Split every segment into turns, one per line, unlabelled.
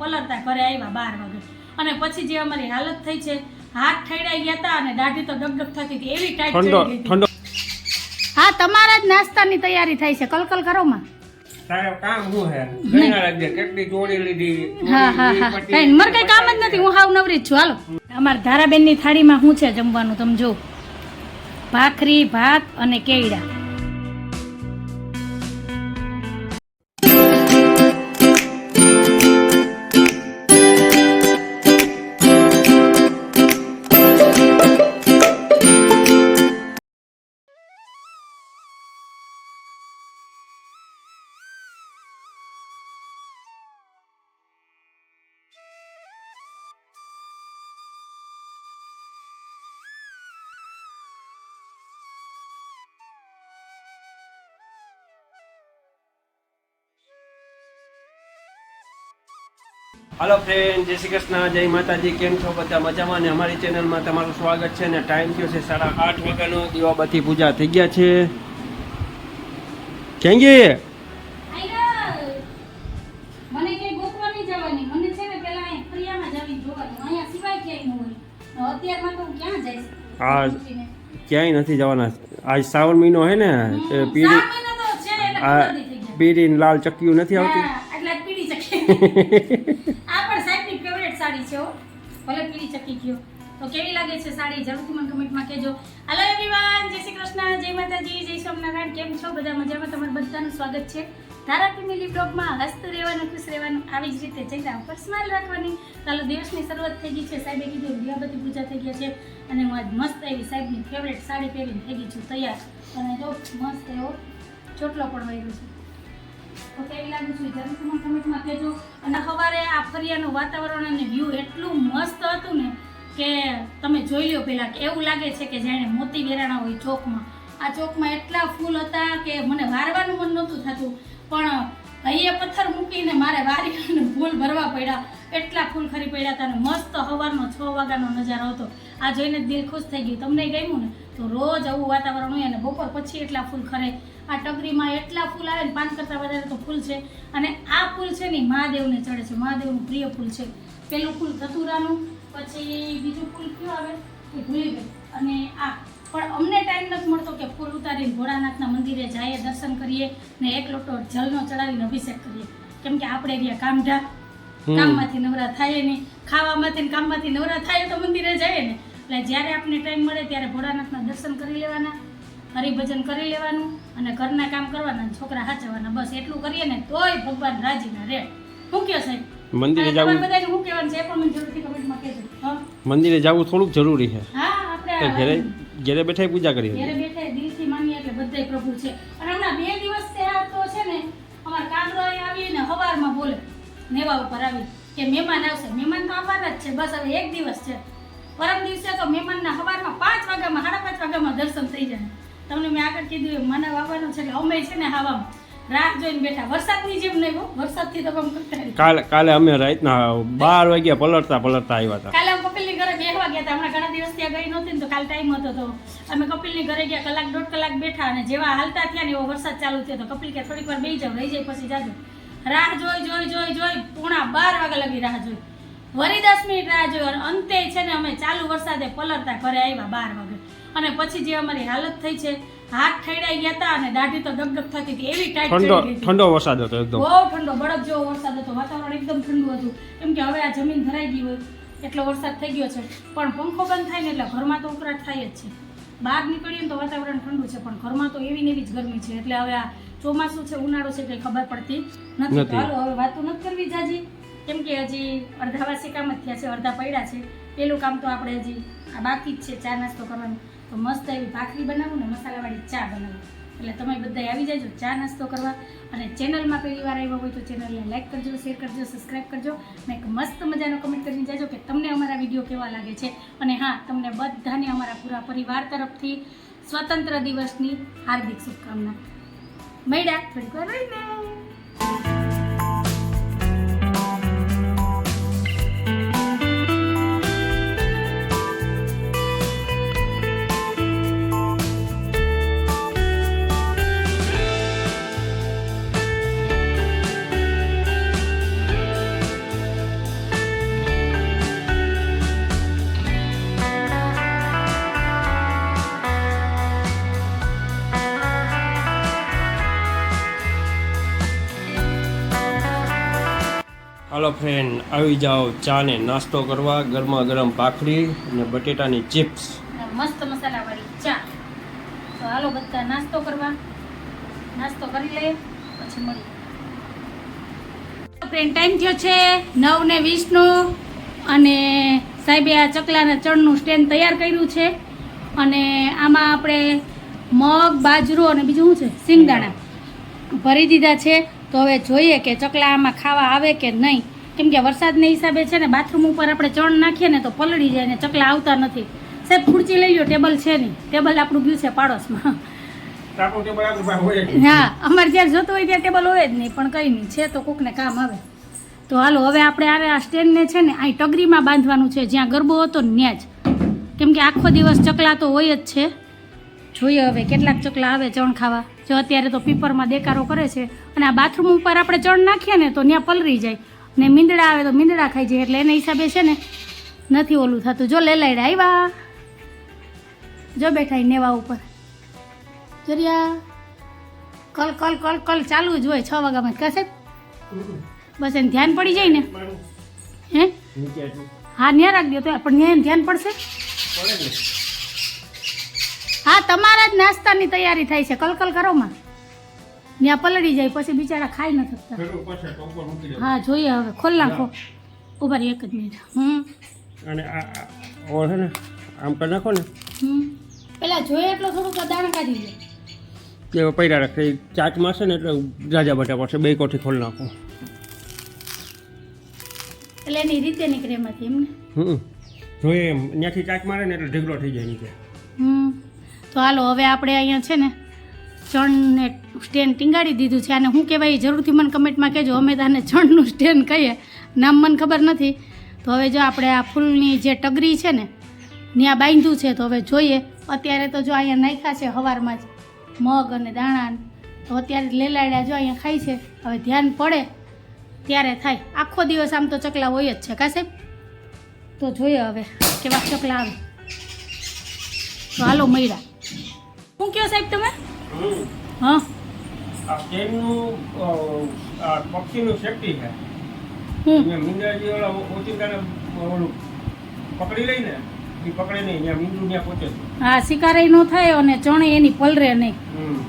પલળતા ઘરે આવ્યા બાર વાગે. અને પછી જે અમારી હાલત થઈ છે હાથ ઠેડાઈ ગયા હતા અને દાઢી તો ડગડગ થતી હતી એવી ટાઈટ
ઠંડો
ચડી ગઈ હા તમારા જ નાસ્તાની તૈયારી થાય છે. કલકલ કરો માં
તારે કામ શું હે ઘણા લાગે કેટલી ચોળી લીધી
હા હા હા. કઈ મારે કઈ કામ જ નથી હું હાવ નવરી જ છું. હાલો. અમારા ધારાબેનની થાળીમાં શું છે જમવાનું તમે જો ભાખરી ભાત અને કેળા.
હાલો ફ્રેન્ડ જય શ્રી કૃષ્ણ જય માતાજી કેમ છો બધા? મજામાં ને અમારી ચેનલમાં તમારું સ્વાગત છે ને ટાઈમ થયો છે સાડા આઠ વાગ્યાનો. દીવાબત્તી પૂજા થઈ ગયા છે.
તો હું
ક્યાંય નથી જવાના. આજ શ્રાવણ મહિનો હે ને પીડી ને લાલ ચક્કીયું નથી આવતી
હા, એટલે આ પીળી ચક્કી આ પણ સાહેબની ફેવરેટ સાડી છે હો ભલે પીળી ચકી ગયો. તો કેવી લાગે છે સાડી? જરૂરથી મને કમેન્ટમાં કહેજો. હેલો એવરીવન જય શ્રી કૃષ્ણ, જય માતાજી, જય સ્વામિનારાયણ. કેમ છો? બધા મજામાં? તમારું બધાનું સ્વાગત છે તારા ફેમિલી બ્લોગમાં. હસતું રહેવાનું, ખુશ રહેવાનું, આવી જ રીતે ચહેરા ઉપર સ્માઇલ રાખવાની. ચાલો દિવસની શરૂઆત થઈ ગઈ છે. સાહેબે કીધું દિયાબતી પૂજા થઈ ગયા છે અને હું આજ મસ્ત એવી સાહેબની ફેવરેટ સાડી પહેરીને થઈ ગઈ છું. તૈયાર. અને જો મસ્ત એવો ચોટલો પણ વાગ્યો છે. તો કેવી લાગુ છું જરૂર કમેન્ટમાં કહેજો અને સવારે આ ફરિયાનું વાતાવરણ અને વ્યૂ એટલું મસ્ત હતું ને કે તમે જોઈ લો પહેલાં કે એવું લાગે છે કે જાણે મોતી વેરાણા હોય ચોકમાં. આ ચોકમાં એટલા ફૂલ હતા કે મને વારવાનું મન નહોતું થતું. પણ અહીંયા પથ્થર મૂકીને મારે વારી અને ફૂલ ભરવા પડ્યા. એટલા ફૂલ ખરી પડ્યા હતા અને મસ્ત સવારનો છ વાગ્યાનો નજારો હતો. આ જોઈને દિલ ખુશ થઈ ગયું. તમને ગમ્યું ને? તો રોજ આવું વાતાવરણ હોય અને બપોર પછી એટલા ફૂલ ખરે. આ ટગરીમાં એટલા ફૂલ આવે ને પાન કરતાં વધારે તો ફૂલ છે. અને આ ફૂલ છે ને મહાદેવને ચડે છે. મહાદેવનું પ્રિય ફૂલ છે. પેલું ફૂલ ધતુરાનું પછી બીજું ફૂલ કયું આવે? એ ભૂલી ગઈ અને આ પણ અમને ટાઈમ નથી મળતો કે ફૂલ ઉતારીને ભોળાનાથના મંદિરે જઈએ દર્શન કરીએ ને એક લોટો જલનો ચડાવીને અભિષેક કરીએ. કેમ કે આપણે રહ્યા કામઢા. કામમાંથી નવરા થાય નહીં. ખાવામાંથી કામમાંથી નવરા થાય તો મંદિરે જઈએ ને. એટલે જ્યારે આપણને ટાઈમ મળે ત્યારે ભોળાનાથના દર્શન કરી લેવાના હરિભજન કરી લેવાનું અને ઘરના કામ કરવાના છોકરા હાચવવાના બસ એટલું કરીએ ને તોય ભગવાન રાજીના રે શું કયો સાહેબ?
મંદિરે જવું
બધાને શું કહેવાનું છે? પણ મને જરૂરથી કમેન્ટમાં કહેજો. હા?
મંદિરે જવું થોડુંક જરૂરી છે.
હા
આપણે ઘરે ઘરે બેઠા પૂજા કરીએ
ઘરે બેઠા દિલથી માનીએ એટલે બધાય પ્રભુ છે. અને હમણાં બે દિવસ થયા તો છે ને અમારા કાંદરો આવી ને હવારમાં બોલે નેવા ઉપર આવી કે મહેમાન આવશે. મહેમાન તો આવવાના જ છે. બસ હવે એક દિવસ છે. પરમ દિવસે તો મહેમાનના હવારમાં પાંચ વાગ્યામાં સાડા પાંચ વાગ્યામાં દર્શન થઈ જાય. તમને મેં આગળ કીધું એમ મને આવવાનું છે એટલે અમે છે ને હવામાં રાહ જોઈને બેઠા. વરસાદની જેમ નહીં વરસાદથી તો કમ
કાલે કાલે અમે રાતના બાર વાગ્યા પલળતા પલળતા આવ્યા હતા.
કાલે અમે કપિલની ઘરે બેહવા ગયા હતા. હમણાં ઘણા દિવસ ત્યાં ગઈ નહોતી ને તો કાલે ટાઈમ હતો તો અમે કપિલની ઘરે ગયા કલાક દોઢ કલાક બેઠા અને જેવા હાલતા થયા ને એવો વરસાદ ચાલુ થયો તો કપિલ કે થોડીક વાર બેસી જાવ રહી જાય પછી જાજો. રાહ જોઈ જોઈ જોઈ જોઈ પૂણા બાર વાગ્યા લગી રાહ જોઈ. વળી દસ મિનિટ રાહ જોઈ અંતે છે ને અમે ચાલુ વરસાદે પલરતા ઘરે આવ્યા બાર વાગે. અને પછી જે અમારી હાલત થઈ છે હાથ ઠેડાઈ ગયા હતા અને દાઢી તો ડગડગ થતી હતી એવી ટાઈટ
ઠંડો. ઠંડો વરસાદ હતો એકદમ.
બહુ ઠંડો બરફ જેવો વરસાદ હતો. વાતાવરણ એકદમ ઠંડુ હતું. કેમ કે હવે આ જમીન ભરાઈ ગઈ હોય એટલો વરસાદ થઈ ગયો છે. પણ પંખો બંધ થાય ને એટલે ઘરમાં તો ઉકળાટ થાય જ છે. બહાર નીકળીએ ને તો વાતાવરણ ઠંડુ છે પણ ઘરમાં તો એવી ને એવી જ ગરમી છે. એટલે હવે આ ચોમાસું છે ઉનાળો છે કંઈ ખબર પડતી નથી. હાલો હવે વાતો નથી કરવી જાજી. કેમ કે હજી અડધા વાસી કામ જ થયા છે, અડધા પડ્યા છે. પેલું કામ તો આપણે હજી આ બાકી જ છે, ચા નાસ્તો કરવાનો. તો મસ્ત એવી ભાખરી બનાવું ને મસાલાવાળી ચા બનાવું. એટલે તમે બધા આવી જાજો ચા નાસ્તો કરવા. અને ચેનલમાં પહેલી વાર આવ્યા હોય તો ચેનલને લાઈક કરજો શેર કરજો સબસ્ક્રાઈબ કરજો. અને એક મસ્ત મજાનો કમેન્ટ કરીને જાજો કે તમને અમારા વીડિયો કેવા લાગે છે. અને હા, તમને બધાને અમારા પૂરા પરિવાર તરફથી સ્વતંત્ર દિવસની હાર્દિક શુભકામના. મળ્યા, થોડીક વાર રહીને.
આવી જાઓ ચા ને નાસ્તો કરવા ગરમા ગરમ ભાખરી અને બટેટાની ચિપ્સ.
અને મસ્ત મસાલાવાળી ચા. તો હાલો બધા નાસ્તો કરવા. નાસ્તો કરી લઈએ પછી મળીએ. ફ્રેન્ડ ટાઈમ થયો છે નવ ને વીસનો અને સાહેબે આ ચકલાના ચણનું સ્ટેન્ડ તૈયાર કર્યું છે. અને આમાં આપણે મગ બાજરો અને બીજું શું છે? સિંગદાણા ભરી દીધા છે. તો હવે જોઈએ કે ચકલા આમાં ખાવા આવે કે નહીં. કેમ કે વરસાદના હિસાબે છે ને બાથરૂમ ઉપર આપણે ચણ નાખીએ ને તો પલળી જાય ને ચકલા આવતા નથી. સાહેબ ખુરચી લઈ લો ટેબલ છે નહીં. ટેબલ આપણું ગયું છે પાડોશમાં. હા અમારે જ્યાં જોતું હોય ત્યાં ટેબલ હોય જ નહીં પણ કંઈ નહીં. છે તો કોકને કામ આવે. તો હાલો હવે આપણે આરે આ સ્ટેન્ડને છે ને અહીં ટગરીમાં બાંધવાનું છે. જ્યાં ગરબો હતો ને ત્યાં જ. કેમ કે આખો દિવસ ચકલા તો હોય જ છે. જોઈએ હવે કેટલાક ચકલા આવે ચણ ખાવા. જો અત્યારે તો પીપરમાં દેકારો કરે છે. અને આ બાથરૂમ ઉપર આપણે ચણ નાખીએ ને તો ત્યાં પલરી જાય. ને મીંદડા આવે તો મીંદડા ખાઈ જાય એટલે એના હિસાબે છે ને નથી ઓલું થતું. જો લેલાઈડા આવ્યા. જો બેઠા ઈ નેવા ઉપર. જરિયા કલ કલ કલ કલ ચાલુ જ હોય. છ વાગ્યામાં કશે બસ એને ધ્યાન પડી જાય ને. હે? હા ન્યા રાખજો તો પણ ન્યા ધ્યાન પડશે? હા તમારા જ નાસ્તાની તૈયારી થાય છે. કલકલ કરો માં. ત્યાં પલળી જાય પછી બિચારા ખાઈ ન શકતા. હા જોઈએ હવે ખોલ નાખો. ઊભા રહી એક જ મિનિટ. હમ.
અને આ છે ને આમ કરી નાખો ને.
હમ. પેલા જોઈએ એટલો થોડુંક દાણ કાઢી લે.
કે પૈરા રાખે ચાટમાં છે ને એટલે રાજા બટા પડશે બે કોઠી ખોલ નાખો.
એટલે એની રીતે નીકળે એમાંથી એમને
હમ. જોઈએ એમ ત્યાંથી ચાટ મારે ને એટલે ઢીગલો થઈ જાય નીકળે
હમ. તો હાલો હવે આપણે અહીંયા છે ને ચણને સ્ટેન્ડ ટીંગાડી દીધું છે. અને શું કહેવાય, એ જરૂરથી મને કમેન્ટમાં કહેજો, અમે તાને ચણનું સ્ટેન્ડ કહીએ. નામ મને ખબર નથી. તો હવે જો આપણે આ ફૂલની જે ટગરી છે ને, ત્યાં બાંધ્યું છે, તો હવે જોઈએ. અત્યારે તો જો અહીંયા નાખ્યા છે સવારમાં જ મગ અને દાણા. તો અત્યારે લેલાડ્યા જો અહીંયા ખાય છે. હવે ધ્યાન પડે ત્યારે થાય. આખો દિવસ આમ તો ચકલા હોય જ છે, કા તો જોઈએ હવે કેવા ચકલા આવે. તો હાલો મયડા શું કહો સાહેબ તમે? હા?
આ ટ્રેનનું આ પક્ષીનું સેફટી છે. મીંડાજી ઓલા ઓચિંતાને ઓલું પકડી લઈને એ પકડે નહીં ત્યાં મીંડું ત્યાં પહોંચે
હા શિકારાઈ ન થાય અને ચણે એની પલરે નહીં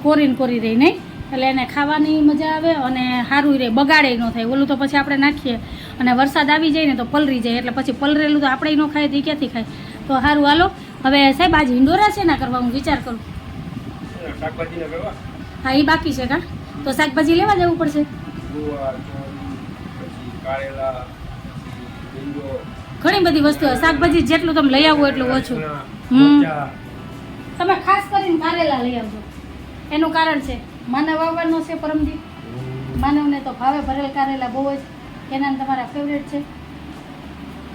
કોરીને કોરી રહી નહીં. એટલે એને ખાવાની મજા આવે અને સારું રહે બગાડે ન થાય. ઓલું તો પછી આપણે નાખીએ. અને વરસાદ આવી જાય ને તો પલરી જાય. એટલે પછી પલરેલું તો આપણે ન ખાય તો ઈ ક્યાંથી ખાય? તો સારું હાલો. હવે સાહેબ આજ હિંડોરા છે ના કરવા હું વિચાર કરું. હા એ બાકી છે કા? તો શાકભાજી લેવા જવું પડશે? ઘણી બધી વસ્તુઓ. શાકભાજી જેટલું તમે લઈ આવો એટલું ઓછું. હમ. તમે ખાસ કરીને કારેલા લઈ આવજો. એનું કારણ છે માનવ આવવાનો છે પરમજી માનવને તો ભાવે ભરેલ કારેલા બહુ જ. એના તમારા ફેવરેટ છે.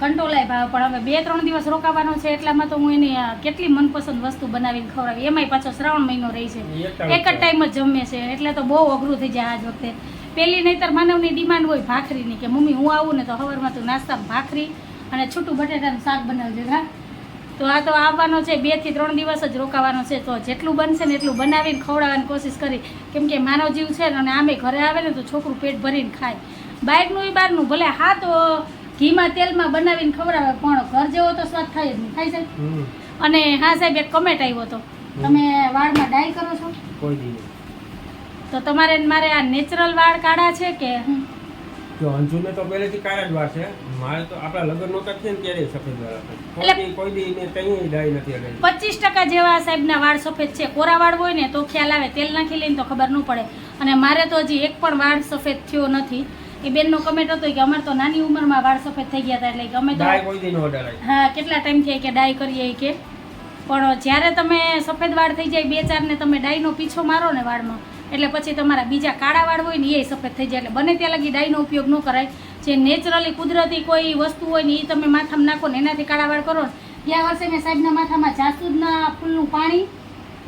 કંટોલાય ભાવે પણ હવે બે ત્રણ દિવસ રોકાવાનો છે એટલામાં તો હું એની કેટલી મનપસંદ વસ્તુ બનાવીને ખવડાવી. એમાંય પાછો શ્રાવણ મહિનો રહી છે. એક જ ટાઈમ જ જમે છે એટલે તો બહુ અઘરું થઈ જાય આજ વખતે. પેલી નહીતર માનવની ડિમાન્ડ હોય ભાખરીની કે મમ્મી હું આવું ને તો સવારમાં તું નાસ્તામાં ભાખરી અને છૂટું બટેટાનું શાક બનાવજો હા? તો આ તો આવવાનો છે બેથી ત્રણ દિવસ જ રોકાવાનો છે. તો જેટલું બનશે ને એટલું બનાવીને ખવડાવવાની કોશિશ કરી. કેમ કે માનવ જીવ છે ને અને આમે ઘરે આવે ને તો છોકરું પેટ ભરીને ખાય. બહારનું એ બહારનું ભલે હા તો ઘીમાં તેલમાં બનાવીને ખવડાવે પણ ઘર જેવો તો સ્વાદ થાય જ નહીં. થાય સાહેબ અને હા સાહેબ એક કમેન્ટ આવ્યો હતો. તમે વાળમાં ડાય કરો છો?
કોઈ દી
તો તમારે ને મારે આ નેચરલ વાળ કાઢા છે કે?
જો અંજુને તો પહેલેથી કાળા જ વાર છે. મારે તો આપણા લગ્ન નહોતા થયા ને ત્યારે સફેદ વાર
એટલે-
કોઈ દી એને કંઈ ડાય નથી લગાવી.
પચીસ ટકા જેવા સાહેબના વાળ સફેદ છે. કોરા વાળ હોય ને તો ખ્યાલ આવે. તેલ નાખી લઈને તો ખબર ન પડે. અને મારે તો હજી એક પણ વાળ સફેદ થયો નથી. એ બેનનો કમેન્ટ હતો કે અમારે તો નાની ઉંમરમાં વાળ સફેદ થઈ ગયા હતા એટલે કે અમે તો હા કેટલા ટાઈમ થયા કે ડાય કરીએ કે. પણ જ્યારે તમે સફેદ વાળ થઈ જાય બે ચાર ને તમે ડાયનો પીછો મારો ને વાળમાં એટલે પછી તમારા બીજા કાળા વાળ હોય ને એ સફેદ થઈ જાય. એટલે બને ત્યાં લગી ડાયનો ઉપયોગ ન કરાય. જે નેચરલી કુદરતી કોઈ વસ્તુ હોય ને એ તમે માથામાં નાખો ને એનાથી કાળા વાળ કરો ને. ગયા વર્ષે મેં સાહેબના માથામાં જાસૂદના ફૂલનું પાણી.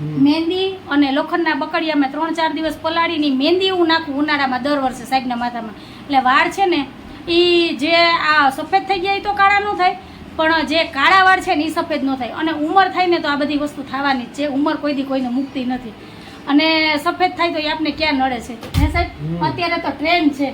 મહેંદી અને લોખંડના બકડિયામાં ત્રણ ચાર દિવસ પલાળીની મહેંદી હું નાખું ઉનાળામાં દર વર્ષે સાહેબના માથામાં. એટલે વાળ છે ને એ જે આ સફેદ થઈ ગયા એ તો કાળા ન થાય પણ જે કાળા વાળ છે ને એ સફેદ ન થાય. અને ઉંમર થાય ને તો આ બધી વસ્તુ થવાની જ છે. ઉંમર કોઈ દી કોઈને મુક્તિ નથી. અને સફેદ થાય તો એ આપને ક્યાં નડે છે? હે સાહેબ? અત્યારે તો ટ્રેન્ડ છે.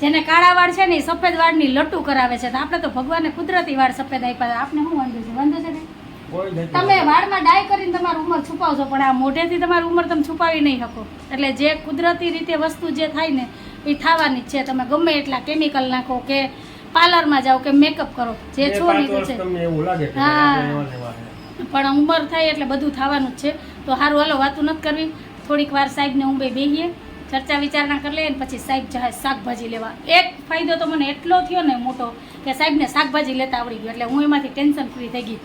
જેને કાળા વાળ છે ને એ સફેદ વાળની લટ્ટુ કરાવે છે. તો આપણે તો ભગવાને કુદરતી વાળ સફેદ આપ્યા આપણે શું વાંધો છે? વાંધો છે ને. તમે વાળમાં ડાય કરીને તમારી ઉંમર છુપાવશો પણ આ મોઢેથી તમારી ઉંમર તમે છુપાવી નહીં શકો. એટલે જે કુદરતી રીતે વસ્તુ જે થાય ને એ થવાની જ છે. તમે ગમે એટલા કેમિકલ નાખો કે પાર્લરમાં જાઓ કે મેકઅપ કરો જે છો
વર્ષ
છે. હા. પણ ઉંમર થાય એટલે બધું થવાનું જ છે. તો સારું હાલો વાતું નથી કરવી. થોડીક વાર સાહેબને ઊંબે બેહીએ ચર્ચા વિચારણા કરી લઈએ ને પછી સાહેબ જાય શાકભાજી લેવા. એક ફાયદો તો મને એટલો થયો ને મોટો કે સાહેબને શાકભાજી લેતા આવડી ગયું. એટલે હું એમાંથી ટેન્શન ફ્રી થઈ ગઈ?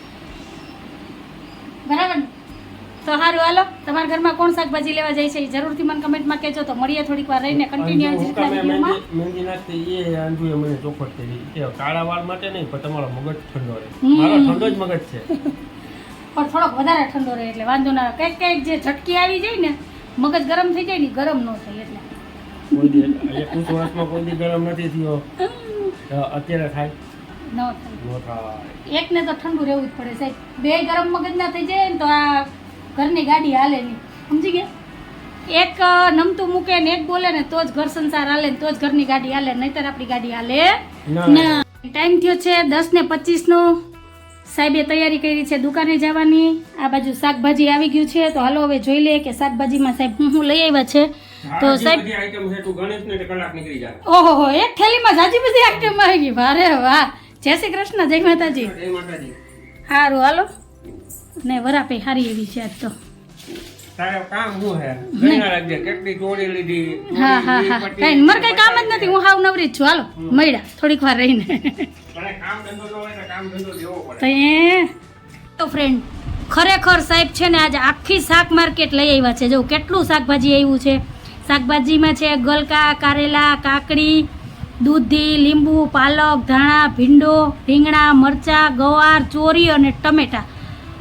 તો સારું હાલો. તમારા ઘરમાં કોણ શાકભાજી લેવા જાય છે એ જરૂરથી મને કમેન્ટમાં કહેજો. તો મળીએ થોડીક વાર રહીને કન્ટિન્યુ રીતના વિડીયોમાં.
મહેંદી- નાખતી એ અંજુએ મને ચોખવટ કરી. કે કાળા વાળ માટે નહીં પણ તમારો મગજ ઠંડો રહે. મારો ઠંડો જ મગજ છે.
પણ થોડોક વધારે ઠંડો રહે એટલે વાંધો ના કંઈક કંઈક જે ઝટકી આવી જાય ને મગજ ગરમ થઈ જાય ને ગરમ ન થાય એટલે.
એકવીસ વર્ષમાં કોઈ ગરમ નથી થયો. તો અત્યારે થાય.
ન થાય.
થાય.
એકને તો ઠંડુ રહેવું જ પડે સાહેબ. બે ગરમ મગજના થઈ જાય ને તો આ ઘરની ગાડી હાલે નહીં. સમજી ગયા? એક નમતું મૂકે ને એક બોલે ને તો જ ઘર સંસાર હાલે ને તો જ ઘરની ગાડી હાલે નહીતર આપણી ગાડી હાલે
ના.
ના. ટાઈમ થયો છે દસ ને પચીસનો. સાહેબે તૈયારી કરી છે દુકાને જવાની. આ બાજુ શાકભાજી આવી ગયું છે તો હાલો હવે જોઈ લઈએ કે શાકભાજીમાં સાહેબ હું હું લઈ આવ્યા છે. તો સાહેબ
ને
ઓહો એક થેલીમાં જાજી બધી આઈટમ આવી ગઈ. વારે વાહ. જય શ્રી કૃષ્ણ જય માતાજી. સારું હાલો. ને વરાપે હારી એવી છે આજ તો.
કામ હે કેટલી ચોરી લીધી?
હા હા હા. કઈ મારે કઈ કામ જ નથી હું હાવ નવરી જ છું. હાલો મળ્યા. થોડીક વાર રહીને. એ તો ફ્રેન્ડ ખરેખર સાહેબ છે ને આજે આખી શાક માર્કેટ લઈ આવ્યા છે. જો કેટલું શાકભાજી આવ્યું છે? શાકભાજીમાં છે ગલકા કારેલા કાકડી દૂધી લીંબુ પાલક ધાણા ભીંડો રીંગણા મરચાં ગવાર ચોરી અને ટમેટા.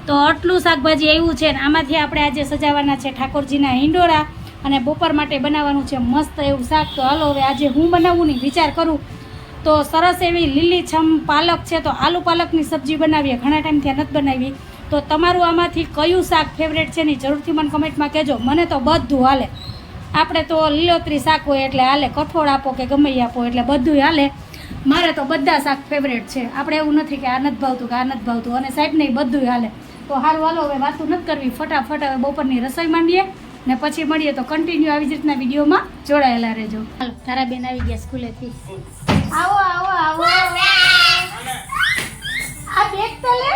તો આટલું શાકભાજી આવ્યું છે ને આમાંથી આપણે આજે સજાવવાના છે ઠાકોરજીના હિંડોળા અને બપોર માટે બનાવવાનું છે મસ્ત એવું શાક. તો હાલો હવે આજે હું બનાવું ને વિચાર કરું. તો સરસ એવી લીલીછમ પાલક છે તો આલુ પાલકની સબ્જી બનાવીએ. ઘણા ટાઈમથી નથી બનાવી. તો તમારું આમાંથી કયું શાક ફેવરેટ છે ને જરૂરથી મને કમેન્ટમાં કહેજો. મને તો બધું હાલે. આપણે તો લીલોતરી શાક હોય એટલે હાલે, કઠોળ આપો કે ગમે આપો એટલે બધું હાલે. મારે તો બધા શાક ફેવરેટ છે. આપણે એવું નથી કે આ નથી ભાવતું, કે આ નથી ભાવતું. અને સાહેબને નહીં બધું હાલે. તો સારું હાલો હવે વાતું નથી કરવી. ફટાફટ હવે બપોરની રસોઈ માંડીએ ને પછી મળીએ તો કન્ટિન્યુ આવી જ રીતના વિડીયોમાં જોડાયેલા રહેજો. હાલો તારા બેન આવી ગયા સ્કૂલેથી. આવો આવો આવો. આ બેગ તો લે.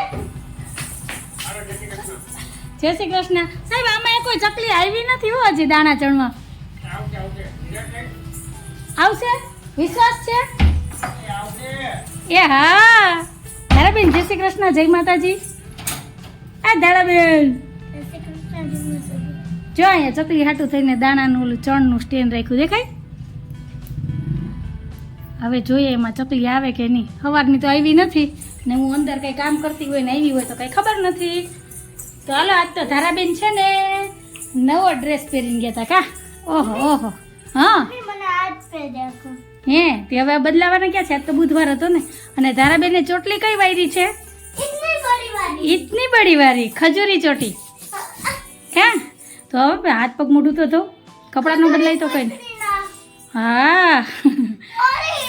જય શ્રી કૃષ્ણ. સાહેબ આમાં કોઈ ચકલી આવી નથી હો હજી દાણા ચણવા. આવશે? વિશ્વાસ છે?
એ
હા. તારા ધારાબેન જય શ્રી કૃષ્ણ જય માતાજી. આ ધારાબેન જો અહીંયા ચકલી હાટું થઈને દાણાનું ઓલું ચણનું સ્ટેન્ડ રાખ્યું દેખાય? હવે જોઈએ એમાં ચકલી આવે કે નહીં. સવારની તો આવી નથી ને હું અંદર કંઈ કામ કરતી હોય ને આવી હોય તો કંઈ ખબર નથી. તો હાલો આજ તો ધારાબેન છે ને નવો ડ્રેસ પહેરીને ગયા હતા કા? ઓહો ઓહો. હા. હે તે હવે બદલાવાના ક્યાં છે? આજ તો બુધવાર હતો ને. અને ધારાબેને ચોટલી કઈ વાયરી છે? ઇતની બડી વારી ખજૂરી ચોટી. ક્યાં તો હવે હાથ પગ મોઢું તો ધો. કપડાનું બદલાય તો કઈ. હા.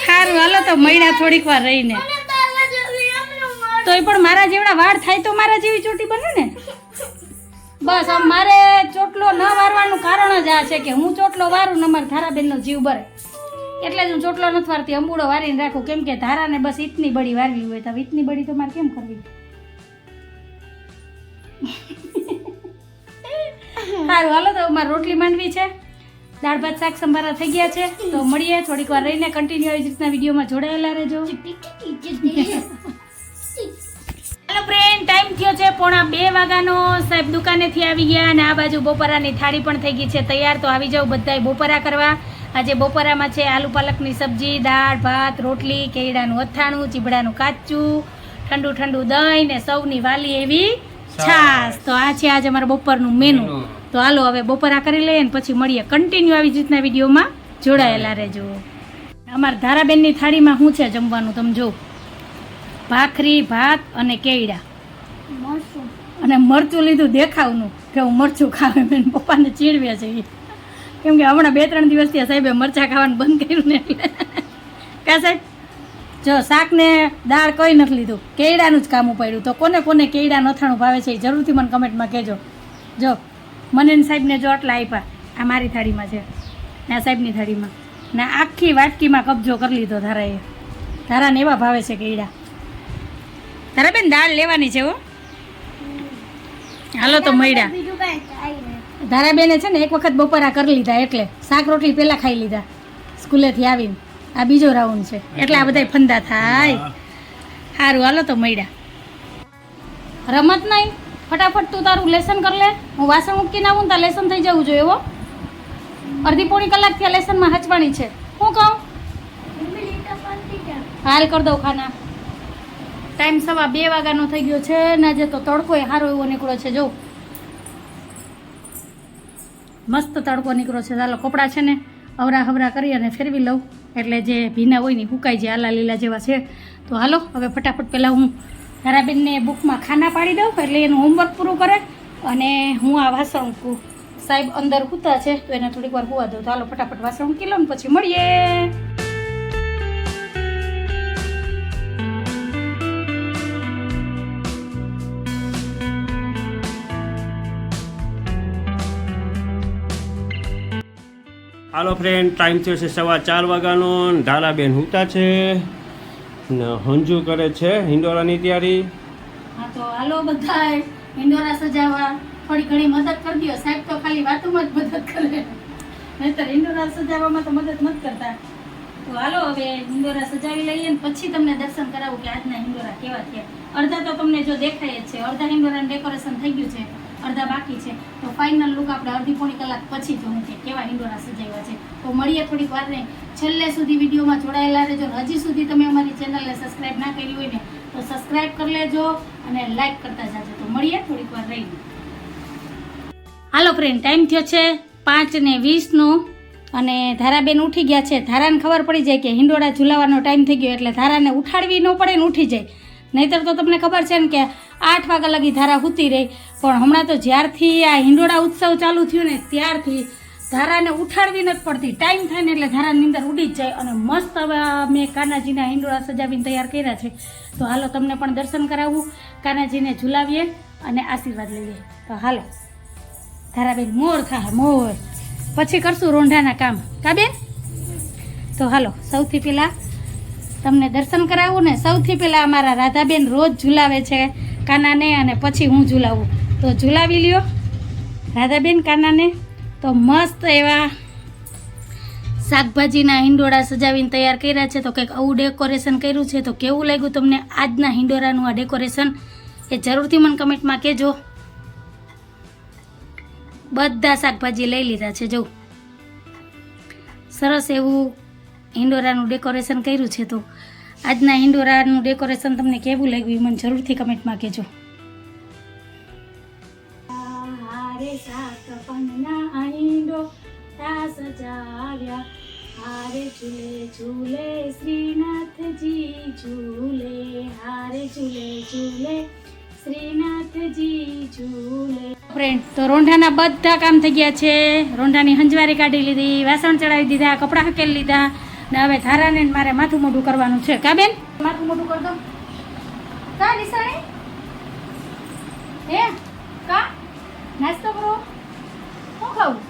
સારું હાલો તો મહિના થોડીક વાર રહીને. તો એ પણ મારા જેવડા વાળ થાય તો મારા જેવી ચોટી બને ને? બસ આમ મારે ચોટલો ન વારવાનું કારણ જ આ છે કે હું ચોટલો વારું ને મારા ધારાબેનનો જીવ બરે. એટલે જ હું ચોટલો નથી વારતી અંબુડો વારીને રાખું. કેમ કે ધારાને બસ ઈતની બડી વારવી હોય તો ઈતની બડી તો મારે કેમ કરવી? સારું હાલો તો મારે રોટલી માંડવી છે. દાળ ભાત શાક સંભારા થઈ ગયા છે. તો મળીએ થોડીક વાર રહીને કન્ટિન્યુ આવી રીતના વિડીયોમાં જોડાયેલા રહેજો. હેલો ફ્રેન્ડ ટાઈમ થયો છે પોણા બે વાગ્યાનો. સાહેબ દુકાનેથી આવી ગયા અને આ બાજુ બપોરાની થાળી પણ થઈ ગઈ છે. તૈયાર તો આવી જાઓ બધાય બપોરા કરવા. આજે બપોરામાં છે આલુ પાલકની સબ્જી દાળ ભાત રોટલી કેળાનું અથાણું ચીબડાનું કાચું ઠંડુ ઠંડુ દહીં ને સૌની વાલી એવી છાશ. તો આ છે આજે અમારા બપોરનું મેનુ તો હાલો હવે બપોરા કરી લઈએ ને પછી મળીએ. કન્ટિન્યુ આવી રીતના વિડીયોમાં જોડાયેલા રહેજો. અમારા ધારાબેનની થાળીમાં શું છે જમવાનું તમે જો ભાખરી ભાત અને કેળા. અને મરચું લીધું દેખાવનું કે હું મરચું ખાવે મેં પપ્પાને ચીડવે છે. કેમ કે હમણાં બે ત્રણ દિવસથી સાહેબે મરચાં ખાવાનું બંધ કર્યું ને એટલે. કા સાહેબ? જો શાક ને દાળ કંઈ નથી લીધું. કેળાનું જ કામ ઉપાડ્યું. તો કોને કોને કેળા નથાણું ભાવે છે એ જરૂરથી મને કમેન્ટમાં કહેજો. જો મને સાહેબને જો આટલા આપ્યા આ મારી થાળીમાં છે ને આ સાહેબની થાળીમાં. ને આખી વાટકીમાં કબજો કરી લીધો ધારાએ. ધારાને એવા ભાવે છે કેળા તારા બેન દાળ લેવાની છે હો. હાલો તો મળ્યા ધારાબેને છે ને એક વખત બપોરા કરી લીધા એટલે શાક રોટલી પહેલાં ખાઈ લીધા સ્કૂલેથી આવીને. આ બીજો રાઉન્ડ છે. એટલે આ બધાય ફંદા થાય. સારું હાલો તો મળ્યા રમત નહીં? ફટાફટ તું તારું લેસન કર લે. હું વાસણ મૂકીને આવું ને તાર લેસન થઈ જવું જોઈએ એવો અડધી પોણી કલાકથી આ લેસનમાં હચવાની છે. હું કહું. હાલ કરી દઉં ખાના. ટાઈમ સવા બે વાગ્યાનો થઈ ગયો છે ને આજે તો તડકો એ સારો એવો નીકળ્યો છે, જો. મસ્ત તડકો નીકળ્યો છે. ચાલો, કપડાં છે ને અવરા હવરા કરી અને ફેરવી લઉં. એટલે જે ભીના હોય ને ઈ હુકાઈ જાય, આલા લીલા જેવા છે. તો હાલો, હવે ફટાફટ પહેલાં હું ધારાબેનને બુકમાં ખાના પાડી દઉં એટલે એનું હોમવર્ક પૂરું કરે અને હું આ વાસણ મૂકું સાહેબ અંદર સૂતા છે તો એને થોડીક વાર હોવા દઉં. હાલો ફટાફટ વાસણ લઉં ને પછી મળીએ.
હાલો ફ્રેન્ડ ટાઈમ થયો છે સવા ચાર વાગ્યાનો ઢાલાબેન હુતા છે. હંજુ કરે છે હિંડોરાની તૈયારી?
હા તો હાલો બધાય હિંડોરા સજાવવા. થોડી ઘણી મદદ કરી દો સાહેબ તો ખાલી વાતોમાં જ મદદ કરે. નહીતર હિંડોરા સજાવવામાં તો મદદ નથી કરતા. તો હાલો હવે હિંડોરા સજાવી લઈએ ને પછી તમને દર્શન કરાવું કે આજના હિંડોરા કેવા થયા અડધા તો તમને જો દેખાય જ છે. અડધા હિંડોરાનું ડેકોરેશન થઈ ગયું છે. અડધા બાકી છે. તો ફાઇનલ લુક આપણે અડધી પોણી કલાક પછી જોવું કે કેવા હિંડોરા સજાવ્યા છે. તો મળીએ થોડીક વાર નહીં છેલ્લે સુધી વિડીયોમાં જોડાયેલા રહેજો. હજી સુધી તમે અમારી ચેનલને સબસ્ક્રાઈબ ના કરી હોય ને, તો સબસ્ક્રાઈબ કરી લેજો અને લાઈક કરતા જાજો. તો મળીએ થોડીક વાર રહીને. હાલો ફ્રેન્ડ ટાઈમ થયો છે પાંચ ને વીસનો અને ધારાબેન ઉઠી ગયા છે. ધારાને ખબર પડી જાય કે હિંડોળા ઝુલાવાનો ટાઈમ થઈ ગયો એટલે ધારાને ઉઠાડવી ન પડે ને ઉઠી જાય. નહીતર તો તમને ખબર છે ને કે આઠ વાગ્યા લગી ધારા સૂતી રહી. પણ હમણાં તો જ્યારથી આ હિંડોળા ઉત્સવ ચાલુ થયો ને ત્યારથી ધારાને ઉઠાડવી નથી પડતી. ટાઈમ થાય ને એટલે ધારાની અંદર ઉડી જ જાય અને મસ્ત હવે મેં કાનાજીના હિંડોળા સજાવીને તૈયાર કર્યા છે. તો હાલો તમને પણ દર્શન કરાવવું કાનાજીને ઝુલાવીએ અને આશીર્વાદ લઈએ. તો હાલો. ધારાબેન, મોર થાય મોર. પછી કરશું રોંઢાના કામ. કા બેન? તો હાલો, સૌથી પહેલાં તમને દર્શન કરાવું ને સૌથી પહેલાં અમારા રાધાબેન રોજ ઝુલાવે છે કાનાને અને પછી હું ઝુલાવું. તો ઝુલાવી લ્યો. રાધાબેન, કાનાને. તો મસ્ત એવા શાકભાજીના હિંડોળા સજાવીને તૈયાર કર્યા છે. તો કંઈક આવું ડેકોરેશન કર્યું છે. તો કેવું લાગ્યું તમને આજના હિંડોળાનું આ ડેકોરેશન એ જરૂરથી મને કમેન્ટમાં કહેજો. બધા શાકભાજી લઈ લીધા છે. જો સરસ એવું હિંડોરાનું ડેકોરેશન કર્યું છે. તો આજના હિંડોરાનું ડેકોરેશન તમને કેવું લાગ્યું એ મને જરૂરથી કમેન્ટમાં કહેજો. હિંડોરા સજાવ્યા હારે ઝૂલે ઝૂલે, શ્રીનાથજી ઝૂલે, હારે ઝૂલે ઝૂલે, શ્રીનાથજી ઝૂલે. ફ્રેન્ડ તો રોંઢાના બધા કામ થઈ ગયા છે. રોંઢાની હંજવારી કાઢી લીધી, વાસણ ચડાવી દીધા, કપડાં હકેલી લીધા, ને હવે ધારાને મારે માથું મોઢું કરવાનું છે. કા બેન? માથું મોઢું કરી દો. કા નિશાણી હે કા નાસ્તો કરો શું ખાવું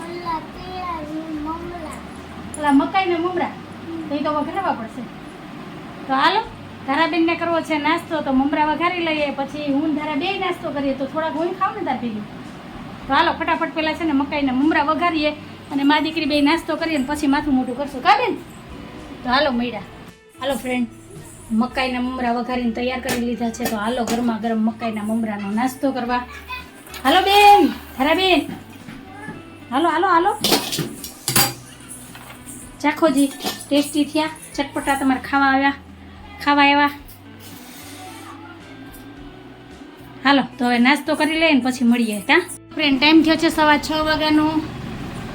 મમ્મલા, તૈયારી, મમ્મલા.
પેલા મકાઈ ને મમરા, તો એ તો વઘારવા પડશે. તો હાલો, ધારાબેનને કરવો છે નાસ્તો, તો મમરા વઘારી લઈએ, પછી હું ધારા બે નાસ્તો કરીએ, તો થોડાક હું ખાવ ને તાર ભેગી. તો હાલો, ફટાફટ પેલા છે ને મકાઈને મમરા વઘારીએ, અને મા દીકરી બે નાસ્તો કરીએ ને પછી માથું મોટું કરશું. કાબેન તો હાલો, મળ્યા. હાલો ફ્રેન્ડ મકાઈના મમરા વઘારીને તૈયાર કરી લીધા છે, તો હાલો, ગરમા ગરમ મકાઈના મમરાનો નાસ્તો કરવા. હાલો, બેન, ધારાબેન. હાલો હાલો હાલો. ચાખોજી ટેસ્ટી થયા. ચટપટા તમારે ખાવા આવ્યા. ખાવા આવ્યા. હાલો, તો હવે નાસ્તો કરી લઈએ ને પછી મળીએ ત્યાં ફ્રેન્ડ ટાઈમ થયો છે સવા છ વાગ્યાનો.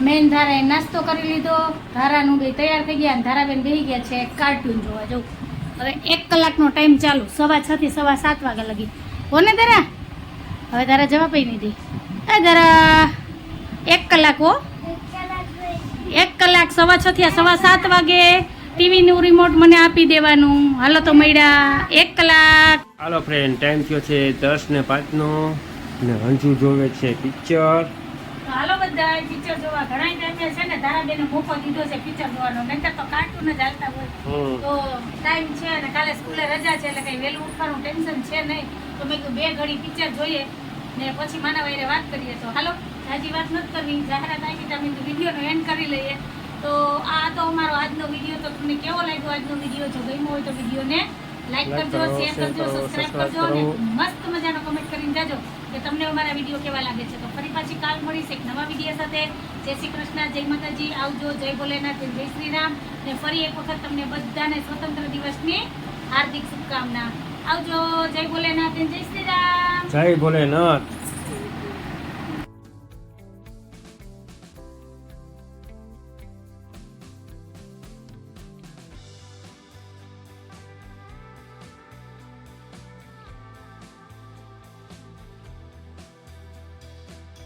મેન ધારાએ નાસ્તો કરી લીધો. ધારાનું બે તૈયાર થઈ ગયા ધારાબેન બેસી ગયા છે કાર્ટૂન જોવા. જવું હવે એક કલાકનો ટાઈમ ચાલુ. સવા છ થી સવા સાત વાગ્યા લગી. કોને તારા હવે તારા જવાબ નહીં દે. એ ધારા, એક કલાક હો.
કલાક
સવા છ થયા સવા સાત વાગે ટીવીનું રિમોટ મને આપી દેવાનું. હાલો તો મળ્યા એક કલાક.
હાલો ફ્રેન્ડ ટાઈમ થયો છે દસ ને પાંચનો ને હંજુ જોવે છે પિક્ચર
હાલો બધા પિક્ચર જોવા ઘણા ટાઈમ છે ને ધારાબેને મોકો દીધો છે પિક્ચર જોવાનો. નહીંતર તો કાર્ટૂન જ હાલતા હોય. તો ટાઈમ છે અને કાલે સ્કૂલે રજા છે એટલે કંઈ વહેલું ઉઠવાનું ટેન્શન છે નહીં. તો મેં કીધું બે ઘડી પિક્ચર જોઈએ ને પછી માના વાયરે વાત કરીએ તો. હાલો. હજી વાત નથી કરવી. જાહેરાત આપી તમે વિડીયોનો એન્ડ કરી લઈએ. તો આ તો અમારો આજનો વીડિયો તો તમને કેવો લાગ્યો? આજનો વીડિયો જો ગમ્યો હોય તો વિડીયોને લાઈક કરજો શેર કરજો સબસ્ક્રાઇબ કરજો અને મસ્ત મજાનો કમેન્ટ કરીને જાજો કે તમને અમારા વીડિયો કેવા લાગે છે. તો ફરી પાછી કાલ મળીશ એક નવા વીડિયો સાથે. જય શ્રી કૃષ્ણ જય માતાજી આવજો જય ભોલેનાથ જય શ્રી રામ. ને ફરી એક વખત તમને બધાને સ્વતંત્ર દિવસની હાર્દિક શુભકામના. આવજો જય ભોલેનાથ જય શ્રી રામ.
જય ભોલેનાથ.